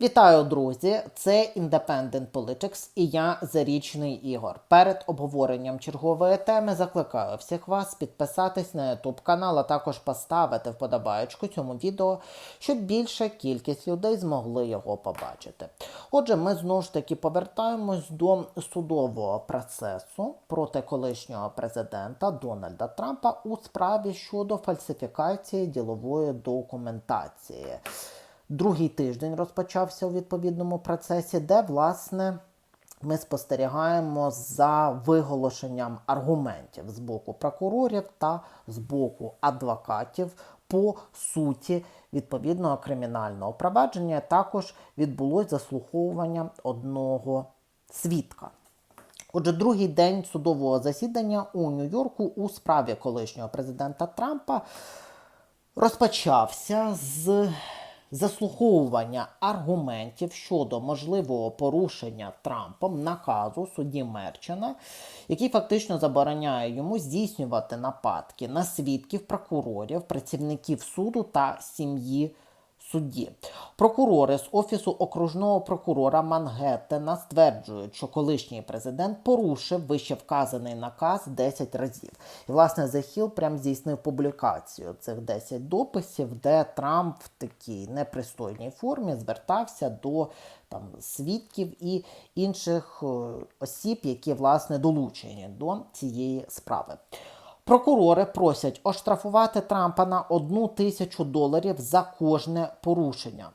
Вітаю, друзі! Це Independent Politics і я Зарічний Ігор. Перед обговоренням чергової теми закликаю всіх вас підписатись на YouTube канал, а також поставити вподобаєчку цьому відео, щоб більша кількість людей змогли його побачити. Отже, ми знову ж таки повертаємось до судового процесу проти колишнього президента Дональда Трампа у справі щодо фальсифікації ділової документації. Другий тиждень розпочався у відповідному процесі, де, власне, ми спостерігаємо за виголошенням аргументів з боку прокурорів та з боку адвокатів по суті відповідного кримінального провадження. Також відбулось заслуховування одного свідка. Отже, другий день судового засідання у Нью-Йорку у справі колишнього президента Трампа розпочався з заслуховування аргументів щодо можливого порушення Трампом наказу судді Мерчена, який фактично забороняє йому здійснювати нападки на свідків, прокурорів, працівників суду та сім'ї судді. Прокурори з офісу окружного прокурора Мангеттена стверджують, що колишній президент порушив вище вказаний наказ 10 разів. І власне Hill прям здійснив публікацію цих 10 дописів, де Трамп в такій непристойній формі звертався до там свідків і інших е, осіб, які власне долучені до цієї справи. Прокурори просять оштрафувати Трампа на одну тисячу доларів за кожне порушення.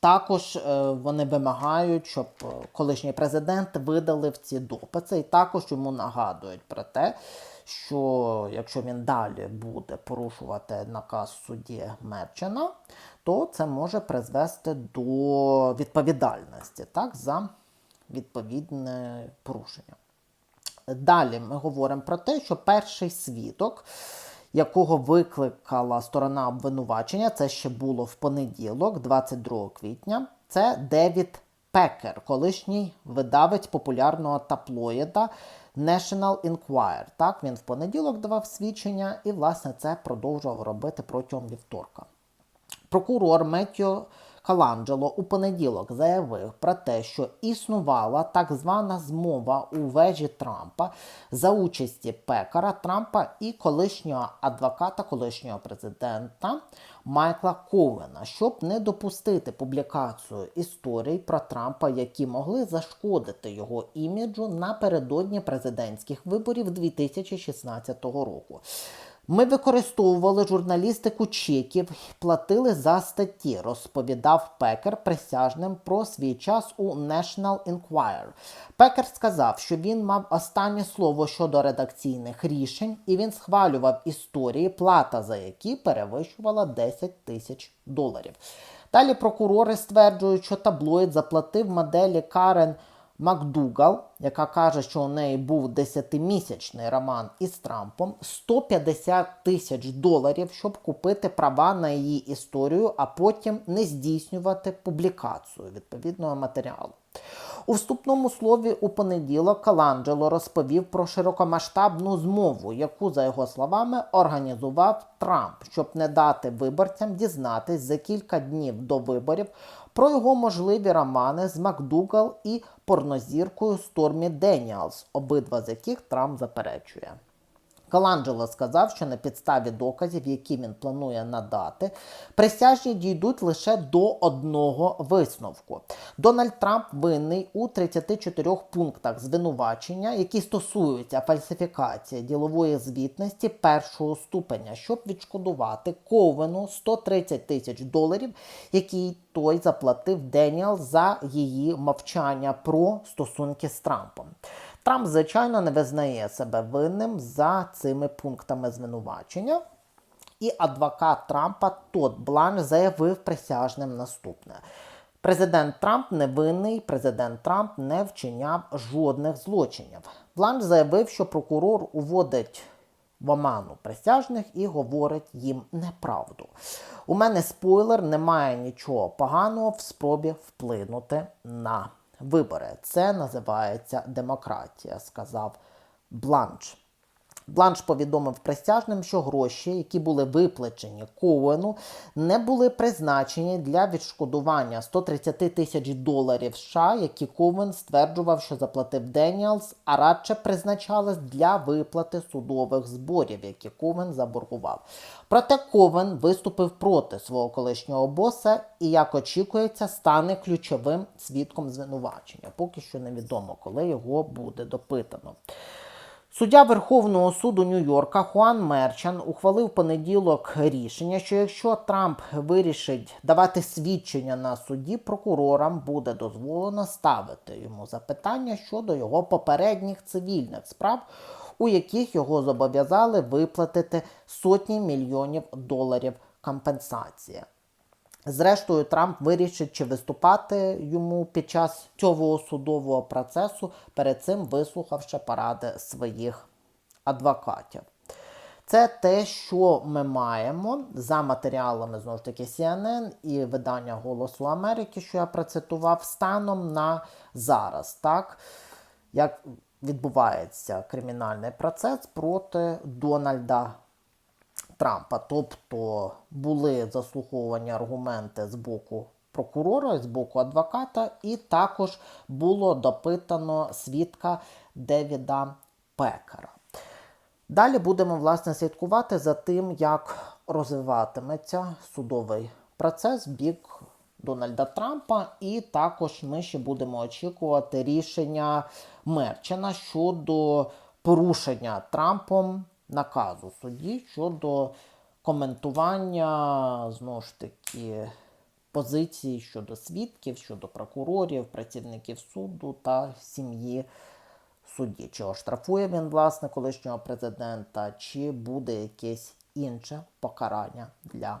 Також е, вони вимагають, щоб е, колишній президент видалив ці дописи, і також йому нагадують про те, що якщо він далі буде порушувати наказ судді Мерчена, то це може призвести до відповідальності так, за відповідне порушення. Далі ми говоримо про те, що перший свідок, якого викликала сторона обвинувачення, це ще було в понеділок, 22 квітня, це Девід Пекер, колишній видавець популярного таплоїда National Enquirer. Так, він в понеділок давав свідчення, і, власне, це продовжував робити протягом вівторка. Прокурор Меттіо Каланджело у понеділок заявив про те, що існувала так звана змова у вежі Трампа за участі пекара Трампа і колишнього адвоката, колишнього президента Майкла Ковена, щоб не допустити публікацію історій про Трампа, які могли зашкодити його іміджу напередодні президентських виборів 2016 року. Ми використовували журналістику чеків, платили за статті, розповідав Пекер присяжним про свій час у National Enquirer. Пекер сказав, що він мав останнє слово щодо редакційних рішень, і він схвалював історії, плата за які перевищувала 10 тисяч доларів. Далі прокурори стверджують, що таблоїд заплатив моделі Карен. Макдугал, яка каже, що у неї був 10-місячний роман із Трампом, 150 тисяч доларів, щоб купити права на її історію, а потім не здійснювати публікацію відповідного матеріалу. У вступному слові у понеділок Каланджело розповів про широкомасштабну змову, яку, за його словами, організував Трамп, щоб не дати виборцям дізнатись за кілька днів до виборів про його можливі романи з Макдугал і порнозіркою Стормі Деніалс, обидва з яких Трамп заперечує. Каланджело сказав, що на підставі доказів, які він планує надати, присяжні дійдуть лише до одного висновку. Дональд Трамп винний у 34 пунктах звинувачення, які стосуються фальсифікації ділової звітності першого ступеня, щоб відшкодувати Ковену 130 тисяч доларів, які той заплатив Деніал за її мовчання про стосунки з Трампом. Трамп, звичайно, не визнає себе винним за цими пунктами звинувачення. І адвокат Трампа Тод Бланш заявив присяжним наступне. Президент Трамп не винний, президент Трамп не вчиняв жодних злочинів. Бланш заявив, що прокурор уводить в оману присяжних і говорить їм неправду. У мене спойлер, немає нічого поганого в спробі вплинути на вибори. Це називається демократія, сказав Бланш. Бланш повідомив присяжним, що гроші, які були виплачені Коуену, не були призначені для відшкодування 130 тисяч доларів США, які Коуен стверджував, що заплатив Деніелс, а радше призначались для виплати судових зборів, які Коуен заборгував. Проте Ковен виступив проти свого колишнього боса і, як очікується, стане ключовим свідком звинувачення. Поки що невідомо, коли його буде допитано. Суддя Верховного суду Нью-Йорка Хуан Мерчан ухвалив понеділок рішення, що якщо Трамп вирішить давати свідчення на суді, прокурорам буде дозволено ставити йому запитання щодо його попередніх цивільних справ, у яких його зобов'язали виплатити сотні мільйонів доларів компенсації. Зрештою, Трамп вирішить, чи виступати йому під час цього судового процесу, перед цим вислухавши поради своїх адвокатів. Це те, що ми маємо за матеріалами знову ж таки CNN і видання Голосу Америки, що я процитував, станом на зараз, так як відбувається кримінальний процес проти Дональда Трампа. Тобто були заслуховані аргументи з боку прокурора, з боку адвоката, і також було допитано свідка Девіда Пекера. Далі будемо власне слідкувати за тим, як розвиватиметься судовий процес бік Дональда Трампа, і також ми ще будемо очікувати рішення Мерчена щодо порушення Трампом наказу судді щодо коментування знову ж таки позиції щодо свідків, щодо прокурорів, працівників суду та сім'ї судді. Чи оштрафує він власне колишнього президента, чи буде якесь інше покарання для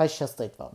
Хай щастить вам!